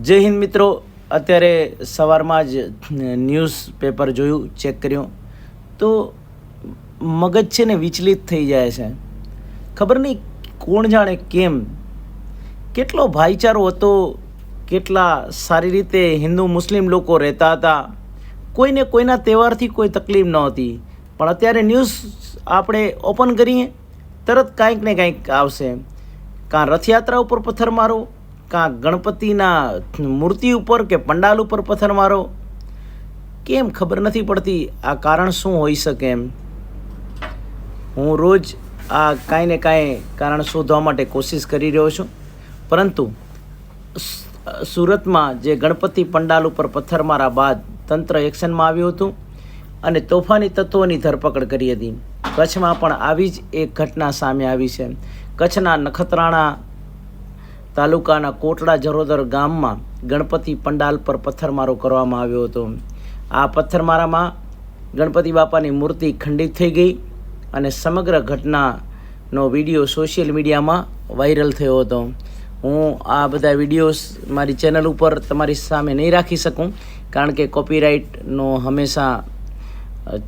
જય હિન્દ મિત્રો. અત્યારે સવારમાં જ ન્યૂઝ પેપર જોયું, ચેક કર્યું. તો મગજ છે ને વિચલિત થઈ જાય છે. ખબર નહીં કોણ જાણે કેમ? કેટલો ભાઈચારો હતો, કેટલા સારી રીતે હિન્દુ મુસ્લિમ લોકો રહેતા હતા. કોઈને કોઈના તહેવારથી કોઈ તકલીફ નહોતી પણ અત્યારે ન્યૂઝ આપણે ઓપન કરીએ, તરત કાંઈક ને કાંઈક આવશે. કાં રથયાત્રા ઉપર પથ્થર મારો કાં ગણપતિના મૂર્તિ ઉપર કે પંડાલ ઉપર પથ્થર મારો? કેમ ખબર નથી પડતી? આ કારણ શું હોઈ શકે એમ? હું રોજ આ કાંઈ ને કાંઈ કારણ શોધવા માટે કોશિશ કરી રહ્યો છું. પરંતુ સુરતમાં જે ગણપતિ પંડાલ ઉપર પથ્થર મારા બાદ તંત્ર એક્શનમાં આવ્યું હતું અને તોફાની તત્વોની ધરપકડ કરી હતી. કચ્છમાં પણ આવી જ એક ઘટના સામે આવી છે. કચ્છના નખત્રાણા તાલુકાના કોટડા જરોદર ગામમાં ગણપતિ પંડાલ પર પથ્થરમારો કરવામાં આવ્યો હતો. આ પથ્થરમારામાં ગણપતિ બાપાની મૂર્તિ ખંડિત થઈ ગઈ અને સમગ્ર ઘટનાનો વીડિયો સોશિયલ મીડિયામાં વાયરલ થયો હતો. હું આ બધા વિડીયોઝ મારી ચેનલ ઉપર તમારી સામે નહીં રાખી શકું, કારણ કે કોપીરાઇટનો હંમેશા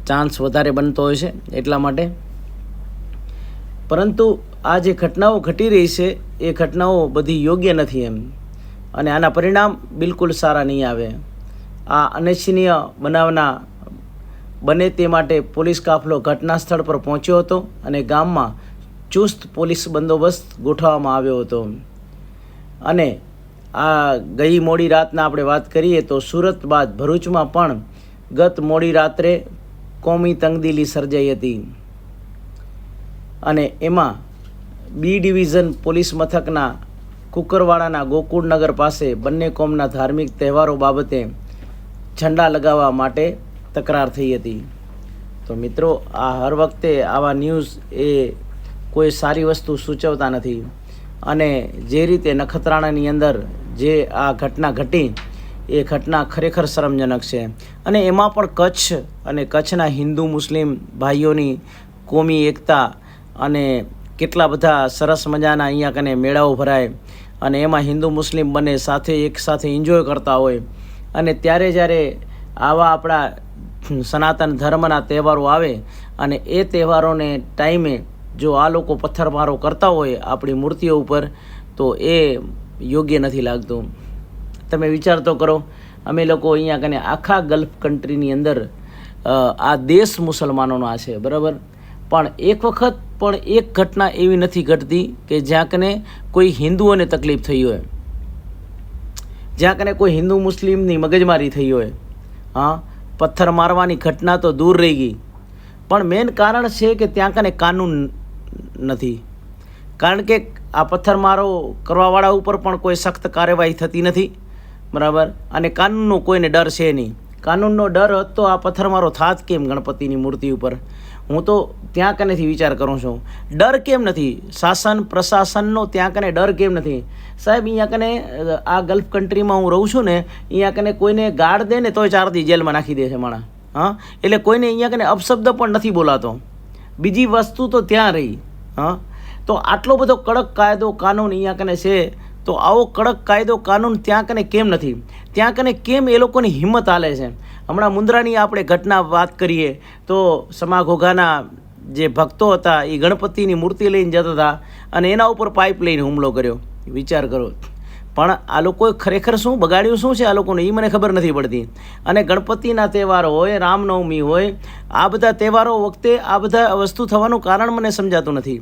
ચાન્સ વધારે બનતો હોય છે એટલા માટે. પરંતુ આ જે ઘટનાઓ ઘટી રહી છે, એ ઘટનાઓ બધી યોગ્ય નથી એમ. અને આના પરિણામ બિલકુલ સારા નહીં આવે. આ અનિચ્છનીય બનાવના બને તે માટે પોલીસ કાફલો ઘટના સ્થળ પર પહોંચ્યો હતો અને ગામમાં ચુસ્ત પોલીસ બંદોબસ્ત ગોઠવવામાં આવ્યો હતો. અને આ ગઈ મોડી રાતના આપણે વાત કરીએ તો સુરત બાદ ભરૂચમાં પણ ગત મોડી રાત્રે કોમી તંગદિલી સર્જાઈ હતી. અને એમાં બી ડિવિઝન પોલીસ મથકના કુકરવાડાના ગોકુળનગર પાસે બંને કોમના ધાર્મિક તહેવારો બાબતે ઝંડા લગાવવા માટે તકરાર થઈ હતી. તો મિત્રો, આ હર વખતે આવા ન્યૂઝ એ કોઈ સારી વસ્તુ સૂચવતા નથી. અને જે રીતે નખત્રાણાની અંદર જે આ ઘટના ઘટી, એ ઘટના ખરેખર શરમજનક છે. અને એમાં પણ કચ્છ અને કચ્છના હિન્દુ મુસ્લિમ ભાઈઓની કોમી એકતા અને કેટલા બધા સરસ મજાના અહીંયા કને મેળાઓ ભરાય અને એમાં હિન્દુ મુસ્લિમ બંને સાથે એક સાથે એન્જોય કરતા હોય. અને ત્યારે જ્યારે આવા આપણા સનાતન ધર્મના તહેવારો આવે અને એ તહેવારોને ટાઈમે જો આ લોકો પથ્થરમારો કરતા હોય આપણી મૂર્તિઓ ઉપર, તો એ યોગ્ય નથી લાગતું. તમે વિચાર તો કરો, અમે લોકો અહીંયા કને આખા ગલ્ફ કન્ટ્રીની અંદર આ દેશ મુસલમાનોનો આ છે, બરાબર? પણ એક વખત પણ એક ઘટના એવી નથી ઘટતી કે જ્યાં કને કોઈ હિન્દુઓને તકલીફ થઈ હોય. જ્યાં કને કોઈ હિન્દુ મુસ્લિમની મગજમારી થઈ હોય. હા, પથ્થર મારવાની ઘટના તો દૂર રહી ગઈ. પણ મેન કારણ છે કે ત્યાં કને કાનૂન નથી. કારણ કે આ પથ્થરમારો કરવાવાળા ઉપર પણ કોઈ સખ્ત કાર્યવાહી થતી નથી. બરાબર? અને કાનૂનનો કોઈને ડર છે નહીં. કાનૂનનો ડર હતો આ પથ્થરમારો થાત કેમ ગણપતિની મૂર્તિ ઉપર? હું તો ત્યાં કનેથી વિચાર કરું છું. ડર કેમ નથી? શાસન, પ્રશાસનનો ત્યાં કને ડર કેમ નથી? સાહેબ, અહીંયા કને આ ગલ્ફ કન્ટ્રીમાં હું રહું છું ને, અહીંયા કને કોઈને ગાળ દે ને તોય ચારથી જેલમાં નાખી દે છે માણા હા? એટલે કોઈને અહીંયા કને અપશબ્દ પણ નથી બોલાતો. બીજી વસ્તુ તો ત્યાં રહી. હા? તો આટલો બધો કડક કાયદો કાનૂન અહીંયા કને છે તો આવો કડક કાયદો, કાનૂન ત્યાં કને કેમ નથી? ત્યાં કને કેમ એ લોકોની હિંમત હાલે છે? હમણાં મુંદ્રાની આપણે ઘટના વાત કરીએ તો સમા ઘોઘાના જે ભક્તો હતા, એ ગણપતિની મૂર્તિ લઈને જતા હતા અને એના ઉપર પાઇપ લઈને હુમલો કર્યો. વિચાર કરો. પણ આ લોકોએ ખરેખર શું બગાડ્યું? શું છે આ લોકોને? એ મને ખબર નથી પડતી. અને ગણપતિના તહેવારો હોય, રામનવમી હોય, આ બધા તહેવારો વખતે આ બધા વસ્તુ થવાનું કારણ મને સમજાતું નથી.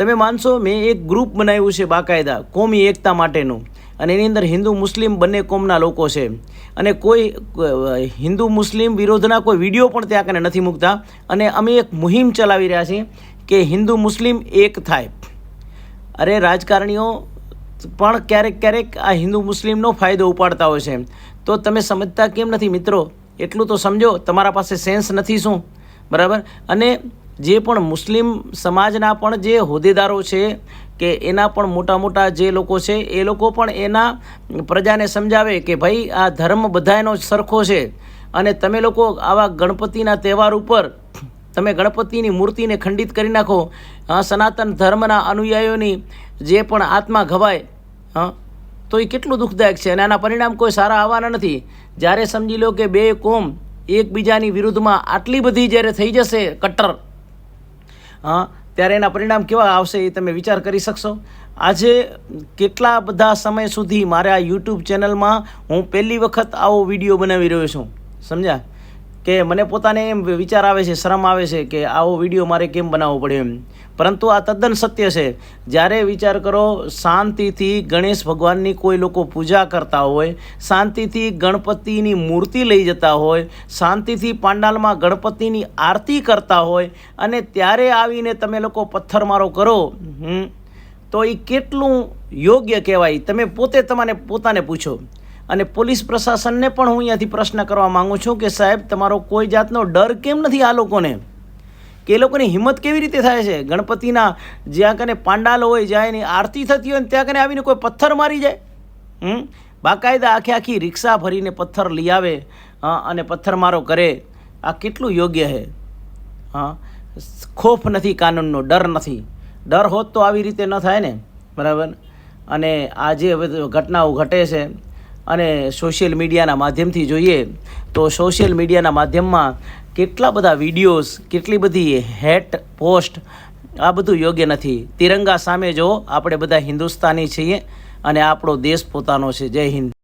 તમે માનશો, મેં એક ગ્રુપ બનાવ્યું છે બાકાયદા, કોમી એકતા માટેનું. અને એની અંદર હિન્દુ મુસ્લિમ બંને કોમના લોકો છે. અને કોઈ, હિન્દુ મુસ્લિમ વિરોધના કોઈ વીડિયો પણ ત્યાં કને નથી મૂકતા. અને અમે એક મુહિમ ચલાવી રહ્યા છીએ કે હિન્દુ મુસ્લિમ એક થાય. અરે રાજકારણીઓ, પણ ક્યારેક ક્યારેક આ હિન્દુ મુસ્લિમનો ફાયદો ઉપાડતા હોય છે. તો તમે સમજતા કેમ નથી મિત્રો? એટલું તો સમજો, તમારા પાસે સેન્સ નથી શું? બરાબર? અને જે પણ મુસ્લિમ સમાજના પણ જે હોદ્દેદારો છે, કે એના પણ મોટા મોટા જે લોકો છે, એ લોકો પણ એના પ્રજાને સમજાવે કે ભાઈ, આ ધર્મ બધાયનો સરખો છે. અને તમે લોકો આવા ગણપતિના તહેવાર ઉપર તમે ગણપતિની મૂર્તિને ખંડિત કરી નાખો. સનાતન ધર્મના અનુયાયીઓની જે પણ આત્મા ઘવાય, હા, તો એ કેટલું દુઃખદાયક છે અને આના પરિણામ કોઈ સારા આવવાના નથી. જ્યારે સમજી લો કે બે કોમ એકબીજાની વિરુદ્ધમાં આટલી બધી જ્યારે થઈ જશે, કટ્ટર હા, ત્યારે એના પરિણામ કેવા આવશે એ તમે વિચાર કરી શકશો. આજે કેટલા બધા સમય સુધી મારા યુટ્યુબ ચેનલમાં હું પહેલી વખત આવો વીડિયો બનાવી રહ્યો છું. સમજ્યા? કે મને પોતાને એમ વિચાર આવે છે, શરમ આવે છે કે આવો વીડિયો મારે કેમ બનાવવો પડે એમ. પરંતુ આ તદ્દન સત્ય છે. જ્યારે વિચાર કરો, શાંતિથી ગણેશ ભગવાનની કોઈ લોકો પૂજા કરતા હોય, શાંતિથી ગણપતિની મૂર્તિ લઈ જતા હોય, શાંતિથી પાંડાલમાં ગણપતિની આરતી કરતા હોય અને ત્યારે આવીને તમે લોકો પથ્થરમારો કરો તો એ કેટલું યોગ્ય કહેવાય? તમે પોતે તમારે પોતાને પૂછો. અને પોલીસ પ્રશાસનને પણ હું અહીંયાથી પ્રશ્ન કરવા માગું છું કે સાહેબ, તમારો કોઈ જાતનો ડર કેમ નથી આ લોકોને? કે એ લોકોની હિંમત કેવી રીતે થાય છે? ગણપતિના જ્યાં કને પાંડાલ હોય, જ્યાં એની આરતી થતી હોય ને ત્યાં કને આવીને કોઈ પથ્થર મારી જાય? હમ? બાકાયદા આખી આખી રિક્ષા ભરીને પથ્થર લઈ આવે અને પથ્થરમારો કરે. આ કેટલું યોગ્ય છે? હા ખોફ નથી, કાનૂનનો ડર નથી. ડર હોત તો આવી રીતે ન થાય ને? બરાબર? અને આ જે હવે ઘટનાઓ ઘટે છે, અને સોશિયલ મીડિયાના માધ્યમથી જોઈએ તો સોશિયલ મીડિયાના માધ્યમમાં કેટલા બધા વિડીયોઝ, કેટલી બધી હેટ પોસ્ટ, આ બધું યોગ્ય નથી. તિરંગા સામે જો આપણે બધા હિન્દુસ્તાની છીએ અને આપણો દેશ પોતાનો છે. જય હિન્દ.